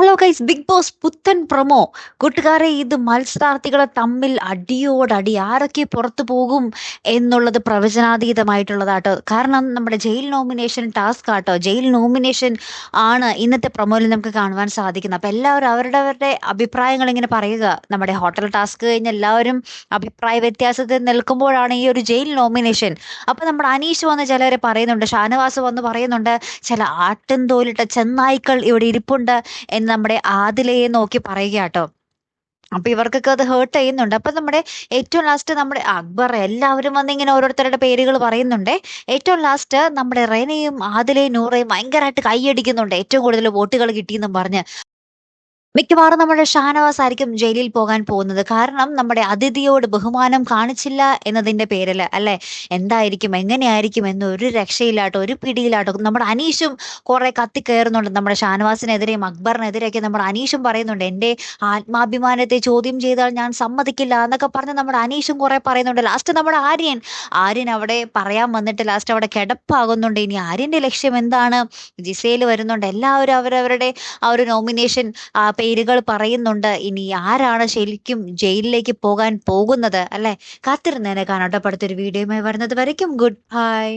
Hello guys big boss promo promo കൂട്ടുകാരെ ഇത് മത്സരാർത്ഥികളെ തമ്മിൽ അടിയോടടി ആരൊക്കെ പുറത്തു പോകും എന്നുള്ളത് പ്രവചനാതീതമായിട്ടുള്ളതാട്ടോ. കാരണം നമ്മുടെ ജയിൽ നോമിനേഷൻ ടാസ്ക് ആട്ടോ. ജയിൽ നോമിനേഷൻ ആണ് ഇന്നത്തെ പ്രൊമോയിൽ നമുക്ക് കാണുവാൻ സാധിക്കുന്നത്. അപ്പം എല്ലാവരും അവരുടെ അവരുടെ അഭിപ്രായങ്ങൾ ഇങ്ങനെ പറയുക. നമ്മുടെ ഹോട്ടൽ ടാസ്ക് കഴിഞ്ഞ് എല്ലാവരും അഭിപ്രായ വ്യത്യാസത്തിൽ നിൽക്കുമ്പോഴാണ് ഈ ഒരു ജയിൽ നോമിനേഷൻ. അപ്പം നമ്മുടെ അനീഷ് വന്ന് ചിലരെ പറയുന്നുണ്ട് ഷാനവാസ് വന്ന് പറയുന്നുണ്ട് ചില ആട്ടിൻ തോലിട്ട ചെന്നായ്ക്കൾ ഇവിടെ ഇരിപ്പുണ്ട് എന്ന് നമ്മുടെ ആദിലയെ നോക്കി പറയുക കേട്ടോ അപ്പൊ ഇവർക്കൊക്കെ അത് ഹേർട്ട് ചെയ്യുന്നുണ്ട്. അപ്പൊ നമ്മുടെ ഏറ്റവും ലാസ്റ്റ് നമ്മുടെ അക്ബർ എല്ലാവരും വന്ന് ഇങ്ങനെ ഓരോരുത്തരുടെ പേരുകൾ പറയുന്നുണ്ട്. ഏറ്റവും ലാസ്റ്റ് നമ്മുടെ റെനയും ആദിലയും നൂറയും ഭയങ്കരമായിട്ട് കൈയടിക്കുന്നുണ്ട്. ഏറ്റവും കൂടുതൽ വോട്ടുകൾ കിട്ടിയെന്നും പറഞ്ഞ്. മിക്കവാറും നമ്മുടെ ഷാനവാസ് ആയിരിക്കും ജയിലിൽ പോകാൻ പോകുന്നത്. കാരണം നമ്മുടെ അതിഥിയോട് ബഹുമാനം കാണിച്ചില്ല എന്നതിന്റെ പേരിൽ അല്ലെ? എന്തായിരിക്കും എങ്ങനെയായിരിക്കും എന്ന് ഒരു രക്ഷയില്ലാട്ടോ ഒരു പിടിയിലാട്ടോ. നമ്മുടെ അനീഷും കുറെ കത്തി കയറുന്നുണ്ട്. നമ്മുടെ ഷാനവാസിനെതിരെയും അക്ബറിനെതിരെയൊക്കെ നമ്മുടെ അനീഷും പറയുന്നുണ്ട് എന്റെ ആത്മാഭിമാനത്തെ ചോദ്യം ചെയ്താൽ ഞാൻ സമ്മതിക്കില്ല എന്നൊക്കെ പറഞ്ഞ് നമ്മുടെ അനീഷും കുറെ പറയുന്നുണ്ട്. ലാസ്റ്റ് നമ്മുടെ ആര്യൻ ആര്യൻ അവിടെ പറയാൻ വന്നിട്ട് ലാസ്റ്റ് അവിടെ കിടപ്പാകുന്നുണ്ട്. ഇനി ആര്യന്റെ ലക്ഷ്യം എന്താണ്? ജിസയിൽ വരുന്നുണ്ട്. എല്ലാവരും അവരവരുടെ ആ ഒരു നോമിനേഷൻ പേരുകൾ പറയുന്നുണ്ട്. ഇനി ആരാണ് ശരിക്കും ജയിലിലേക്ക് പോകാൻ പോകുന്നത്? അല്ലെ? കാത്തിരുന്നേനെ കാണാട്ടോ അടുത്തൊരു വീഡിയോയുമായി വരുന്നത് വരയ്ക്കും. Good bye